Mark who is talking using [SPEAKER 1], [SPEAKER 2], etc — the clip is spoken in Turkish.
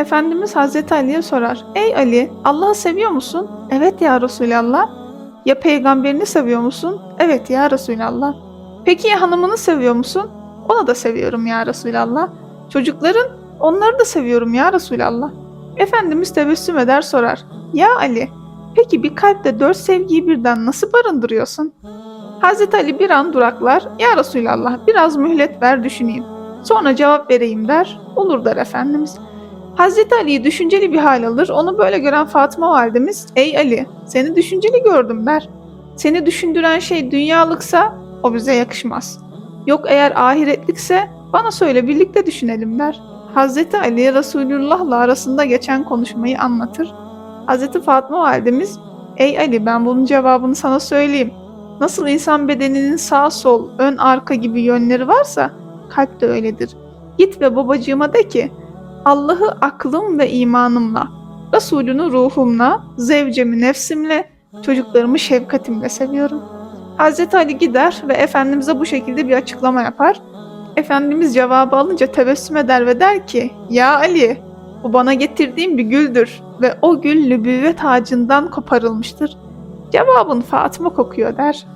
[SPEAKER 1] Efendimiz Hazreti Ali'ye sorar. Ey Ali, Allah'ı seviyor musun? Evet ya Resulallah. Ya peygamberini seviyor musun? Evet ya Resulallah. Peki ya hanımını seviyor musun? Onu da seviyorum ya Resulallah. Çocukların? Onları da seviyorum ya Resulallah. Efendimiz tebessüm eder sorar. Ya Ali, peki bir kalpte dört sevgiyi birden nasıl barındırıyorsun? Hazreti Ali bir an duraklar. Ya Resulallah biraz mühlet ver düşüneyim. Sonra cevap vereyim der. Olur der Efendimiz. Hazreti Ali'yi düşünceli bir hal alır. Onu böyle gören Fatıma validemiz, ey Ali seni düşünceli gördüm der. Seni düşündüren şey dünyalıksa o bize yakışmaz. Yok eğer ahiretlikse bana söyle birlikte düşünelim der. Hazreti Ali Resulullah'la arasında geçen konuşmayı anlatır. Hazreti Fatıma validemiz, ey Ali ben bunun cevabını sana söyleyeyim. Nasıl insan bedeninin sağ sol, ön arka gibi yönleri varsa kalp de öyledir. Git ve babacığıma de ki Allah'ı aklım ve imanımla, Resulünü ruhumla, zevcemi nefsimle, çocuklarımı şefkatimle seviyorum. Hazreti Ali gider ve Efendimiz'e bu şekilde bir açıklama yapar. Efendimiz cevabı alınca tebessüm eder ve der ki, Ya Ali, bu bana getirdiğim bir güldür ve o gül nübüvvet ağacından koparılmıştır. Cevabın Fatıma kokuyor der.